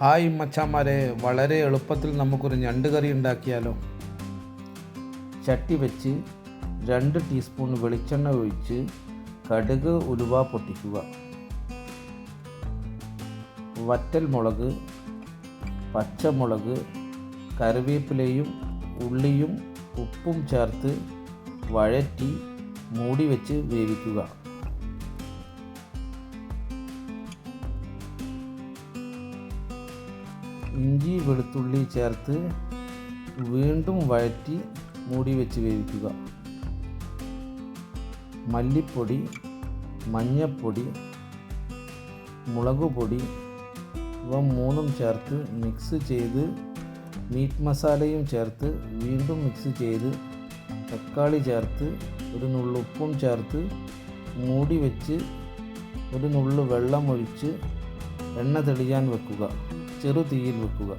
Hi മച്ചാന്മാരെ വളരെ എളുപ്പത്തിൽ നമുക്കൊരു ഞണ്ട് കറി ഉണ്ടാക്കിയാലോ? ചട്ടി വെച്ച് രണ്ട് ടീസ്പൂൺ വെളിച്ചെണ്ണ ഒഴിച്ച് കടുക് ഉലുവ പൊട്ടിക്കുക. വറ്റൽ മുളക് പച്ചമുളക് കറിവേപ്പിലയും ഉള്ളിയും ഉപ്പും ചേർത്ത് വഴറ്റി മൂടി വെച്ച് വേവിക്കുക. ഇഞ്ചി വെളുത്തുള്ളി ചേർത്ത് വീണ്ടും വഴറ്റി മൂടി വെച്ച് വേവിക്കുക. മല്ലിപ്പൊടി മഞ്ഞപ്പൊടി മുളകുപൊടി ഇവ മൂന്നും ചേർത്ത് മിക്സ് ചെയ്ത് മീറ്റ് മസാലയും ചേർത്ത് വീണ്ടും മിക്സ് ചെയ്ത് തക്കാളി ചേർത്ത് ഒരു നുള്ളു ഉപ്പും ചേർത്ത് മൂടി വെച്ച് ഒരു നുള്ളു വെള്ളം ഒഴിച്ച് എണ്ണ തെളിയാൻ വെക്കുക. ചെറു തീയിൽ വെക്കുക.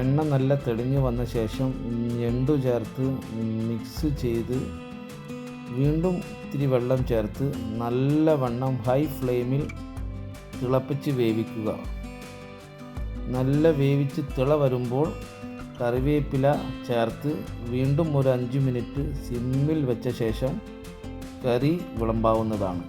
എണ്ണ നല്ല തെളിഞ്ഞു വന്ന ശേഷം ഞണ്ടു ചേർത്ത് മിക്സ് ചെയ്ത് വീണ്ടും ഇത്തിരി വെള്ളം ചേർത്ത് നല്ല വണ്ണം ഹൈ ഫ്ലെയിമിൽ തിളപ്പിച്ച് വേവിക്കുക. നല്ല വേവിച്ച് തിള വരുമ്പോൾ കറിവേപ്പില ചേർത്ത് വീണ്ടും ഒരു അഞ്ച് മിനിറ്റ് സിമ്മിൽ വെച്ച ശേഷം കറി വിളമ്പാവുന്നതാണ്.